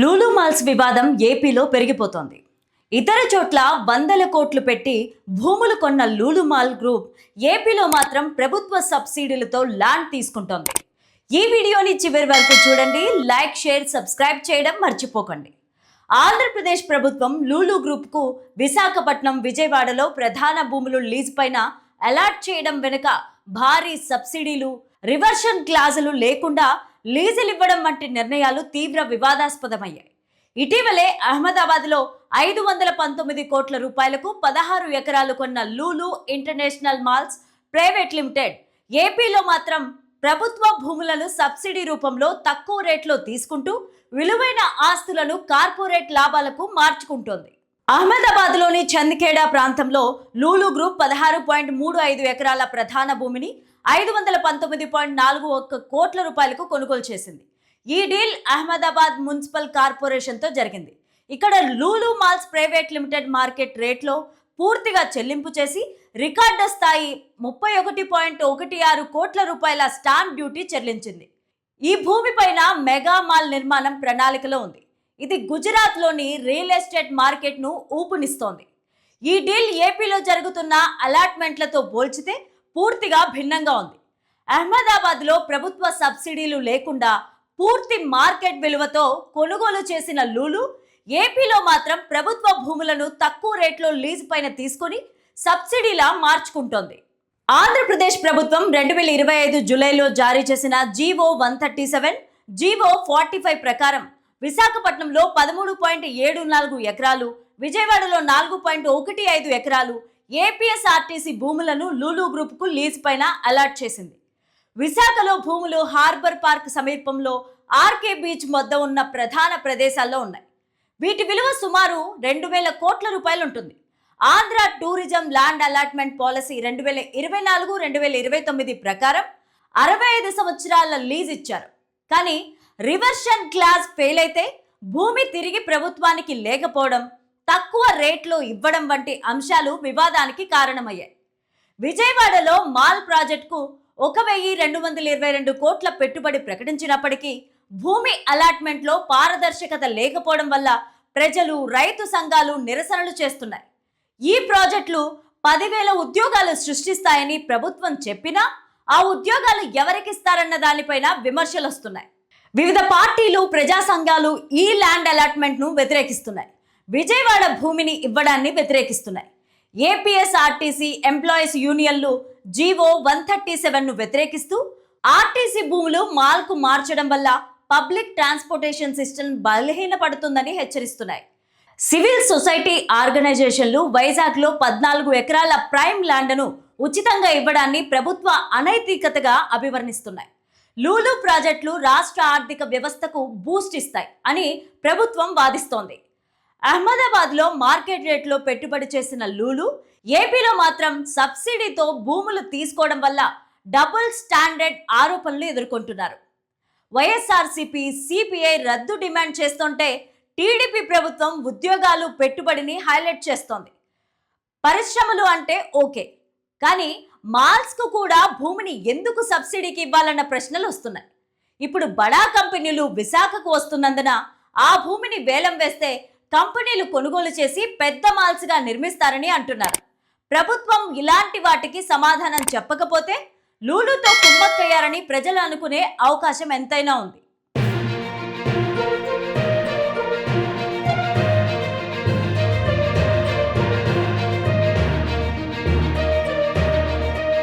Lulu malls వివాదం ఏపీలో పెరిగిపోతోంది. ఇతర చోట్ల వందల కోట్లు పెట్టి భూములు కొన్న లూలు మాల్ గ్రూప్ ఏపీలో మాత్రం ప్రభుత్వ సబ్సిడీలతో ల్యాండ్ తీసుకుంటోంది. ఈ వీడియోని చివరి వరకు చూడండి లైక్ షేర్ సబ్స్క్రైబ్ చేయడం మర్చిపోకండి. ఆంధ్రప్రదేశ్ ప్రభుత్వం లూలు గ్రూప్కు విశాఖపట్నం విజయవాడలో ప్రధాన భూములు లీజ్ పైన అలాట్ చేయడం వెనుక భారీ సబ్సిడీలు రివర్షన్ క్లాజులు లేకుండా లీజులు ఇవ్వడం వంటి నిర్ణయాలు తీవ్ర వివాదాస్పదమయ్యాయి. ఇటీవలే అహ్మదాబాద్లో ఐదు వందల పంతొమ్మిది కోట్ల రూపాయలకు పదహారు ఎకరాలు కొన్న Lulu international malls private limited ఏపీలో మాత్రం ప్రభుత్వ భూములను సబ్సిడీ రూపంలో తక్కువ రేట్లో తీసుకుంటూ విలువైన ఆస్తులను కార్పొరేట్ లాభాలకు మార్చుకుంటోంది. అహ్మదాబాద్లోని చంద్కేడా ప్రాంతంలో లూలు గ్రూప్ పదహారు పాయింట్ మూడు ఐదు ఎకరాల ప్రధాన భూమిని ఐదు వందల పంతొమ్మిది పాయింట్ నాలుగు ఒక్క కోట్ల రూపాయలకు కొనుగోలు చేసింది. ఈ డీల్ అహ్మదాబాద్ మున్సిపల్ కార్పొరేషన్తో జరిగింది. ఇక్కడ Lulu malls private limited market రేట్లో పూర్తిగా చెల్లింపు చేసి రికార్డు స్థాయి ముప్పై ఒకటి పాయింట్ ఒకటి ఆరు కోట్ల రూపాయల స్టాంప్ డ్యూటీ చెల్లించింది. ఈ భూమిపైన మెగా మాల్ నిర్మాణం ప్రణాళికలో ఉంది. ఇది గుజరాత్లోని రియల్ ఎస్టేట్ మార్కెట్ను ఊపునిస్తోంది. ఈ డీల్ ఏపీలో జరుగుతున్న అలాట్మెంట్లతో పోల్చితే పూర్తిగా భిన్నంగా ఉంది. అహ్మదాబాద్లో ప్రభుత్వ సబ్సిడీలు లేకుండా పూర్తి మార్కెట్ విలువతో కొనుగోలు చేసిన లూలు ఏపీలో మాత్రం ప్రభుత్వ భూములను తక్కువ రేట్లో లీజు పైన తీసుకొని సబ్సిడీలా మార్చుకుంటోంది. ఆంధ్రప్రదేశ్ ప్రభుత్వం రెండు వేల ఇరవై ఐదు జూలైలో జారీ చేసిన GO one thirty seven GO forty five ప్రకారం విశాఖపట్నంలో పదమూడు పాయింట్ ఏడు నాలుగు ఎకరాలు విజయవాడలో నాలుగు పాయింట్ ఒకటి ఐదు ఎకరాలు ఏపీఎస్ఆర్టీసీ భూములను లూలు గ్రూప్కు లీజ్ పైన అలాట్ చేసింది. విశాఖలో భూములు హార్బర్ పార్క్ సమీపంలో ఆర్కే బీచ్ వద్ద ఉన్న ప్రధాన ప్రదేశాల్లో ఉన్నాయి. వీటి విలువ సుమారు రెండు వేల కోట్ల రూపాయలు ఉంటుంది. Andhra tourism land allotment policy రెండు వేల ఇరవై నాలుగు రెండు వేల ఇరవై తొమ్మిది ప్రకారం అరవై ఐదు సంవత్సరాల లీజ్ ఇచ్చారు. కానీ రివర్షన్ క్లాస్ ఫెయిల్ అయితే భూమి తిరిగి ప్రభుత్వానికి లేకపోవడం తక్కువ రేట్లో ఇవ్వడం వంటి అంశాలు వివాదానికి కారణమయ్యాయి. విజయవాడలో మాల్ ప్రాజెక్టుకు ఒక వెయ్యి రెండు వందల ఇరవై రెండు కోట్ల పెట్టుబడి ప్రకటించినప్పటికీ భూమి అలాట్మెంట్లో పారదర్శకత లేకపోవడం వల్ల ప్రజలు రైతు సంఘాలు నిరసనలు చేస్తున్నాయి. ఈ ప్రాజెక్టులు పదివేల ఉద్యోగాలు సృష్టిస్తాయని ప్రభుత్వం చెప్పినా ఆ ఉద్యోగాలు ఎవరికిస్తారన్న దానిపైన విమర్శలు వస్తున్నాయి వివిధ పార్టీలు ప్రజా సంఘాలు ఈ ల్యాండ్ అలాట్మెంట్ను వ్యతిరేకిస్తున్నాయి. విజయవాడ భూమిని ఇవ్వడాన్ని వ్యతిరేకిస్తున్నాయి. ఏపీఎస్ఆర్టీసీ ఎంప్లాయీస్ యూనియన్లు జీవో వన్ థర్టీ సెవెన్ను వ్యతిరేకిస్తూ ఆర్టీసీ భూములు మాల్కు మార్చడం వల్ల పబ్లిక్ ట్రాన్స్పోర్టేషన్ సిస్టమ్ బలహీనపడుతుందని హెచ్చరిస్తున్నాయి. సివిల్ సొసైటీ ఆర్గనైజేషన్లు వైజాగ్లో పద్నాలుగు ఎకరాల ప్రైమ్ ల్యాండ్ను ఉచితంగా ఇవ్వడాన్ని ప్రభుత్వ అనైతికతగా అభివర్ణిస్తున్నాయి. లూలు ప్రాజెక్టులు రాష్ట్ర ఆర్థిక వ్యవస్థకు బూస్ట్ ఇస్తాయి అని ప్రభుత్వం వాదిస్తోంది. అహ్మదాబాద్లో మార్కెట్ రేట్లో పెట్టుబడి చేసిన లూలు ఏపీలో మాత్రం సబ్సిడీతో భూములు తీసుకోవడం వల్ల డబుల్ స్టాండర్డ్ ఆరోపణలు ఎదుర్కొంటున్నారు. వైఎస్ఆర్సీపీ సిపిఐ రద్దు డిమాండ్ చేస్తుంటే టీడీపీ ప్రభుత్వం ఉద్యోగాలు పెట్టుబడిని హైలైట్ చేస్తోంది. పరిశ్రమలు అంటే ఓకే కానీ మాల్స్కు కూడా భూమిని ఎందుకు సబ్సిడీకి ఇవ్వాలన్న ప్రశ్నలు వస్తున్నాయి. ఇప్పుడు బడా కంపెనీలు విశాఖకు వస్తున్నందున ఆ భూమిని వేలం వేస్తే కంపెనీలు కొనుగోలు చేసి పెద్ద మాల్స్గా నిర్మిస్తారని అంటున్నారు. ప్రభుత్వం ఇలాంటి వాటికి సమాధానం చెప్పకపోతే లూలుతో కుమ్మక్కయ్యారని ప్రజలు అనుకునే అవకాశం ఎంతైనా ఉంది.